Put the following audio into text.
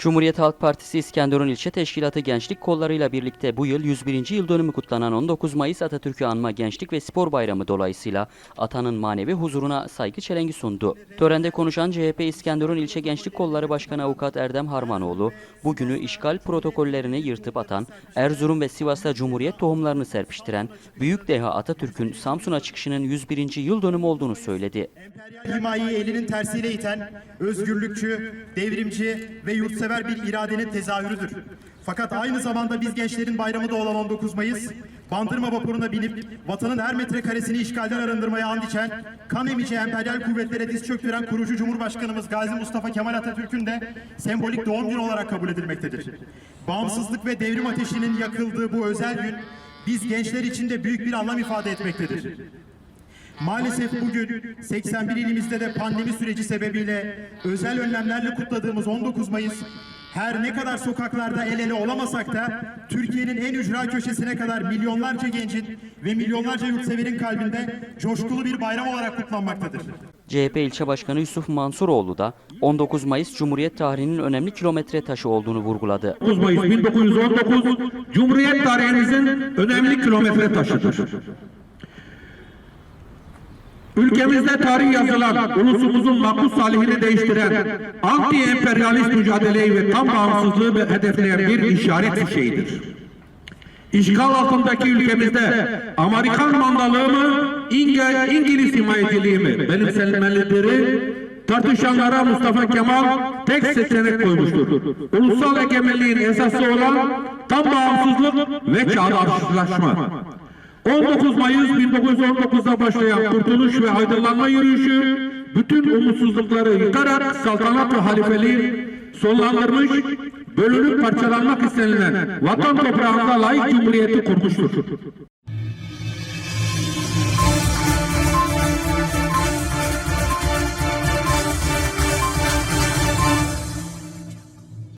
Cumhuriyet Halk Partisi İskenderun İlçe Teşkilatı Gençlik Kolları'yla birlikte bu yıl 101. yıl dönümü kutlanan 19 Mayıs Atatürk'ü anma Gençlik ve Spor Bayramı dolayısıyla atanın manevi huzuruna saygı çelengi sundu. Törende konuşan CHP İskenderun İlçe Gençlik Kolları Başkanı Avukat Erdem Harmanoğlu, bugünü işgal protokollerini yırtıp atan, Erzurum ve Sivas'ta Cumhuriyet tohumlarını serpiştiren Büyük Deha Atatürk'ün Samsun'a çıkışının 101. yıl dönümü olduğunu söyledi. himayeyi elinin tersiyle iten özgürlükçü, devrimci ve yurtsever bir iradenin tezahürüdür. Fakat aynı zamanda biz gençlerin bayramı da olan 19 Mayıs, Bandırma vapuruna binip vatanın her metrekaresini işgalden arındırmaya and içen, kan emici emperyal kuvvetlere diz çöktüren kurucu Cumhurbaşkanımız Gazi Mustafa Kemal Atatürk'ün de sembolik doğum günü olarak kabul edilmektedir. Bağımsızlık ve devrim ateşinin yakıldığı bu özel gün, biz gençler için de büyük bir anlam ifade etmektedir. Maalesef bugün 81 ilimizde de pandemi süreci sebebiyle özel önlemlerle kutladığımız 19 Mayıs her ne kadar sokaklarda el ele olamasak da Türkiye'nin en ücra köşesine kadar milyonlarca gencin ve milyonlarca yurtseverin kalbinde coşkulu bir bayram olarak kutlanmaktadır. CHP ilçe başkanı Yusuf Mansuroğlu da 19 Mayıs Cumhuriyet tarihinin önemli kilometre taşı olduğunu vurguladı. 9 Mayıs 1919 Cumhuriyet tarihimizin önemli kilometre taşıdır. Ülkemizde tarih yazılan, ulusumuzun makbuz salihini değiştiren, anti-emperyalist mücadeleyi ve tam bağımsızlığı hedefleyen bir işaret fişeğidir. İşgal altındaki ülkemizde Amerikan mandalığı mı, İnge, İngiliz himayeciliği mi benimsenmelidir? Tartışanlara Mustafa Kemal tek seçenek koymuştur. Ulusal egemenliğin esası olan tam bağımsızlık ve çağdaşlaşma. 19 Mayıs 1919'da başlayan kurtuluş ve aydınlanma yürüyüşü bütün umutsuzlukları yıkarak saltanat ve halifeliği sonlandırmış, bölünüp parçalanmak istenilen vatan toprağında layık cumhuriyeti kurmuştur.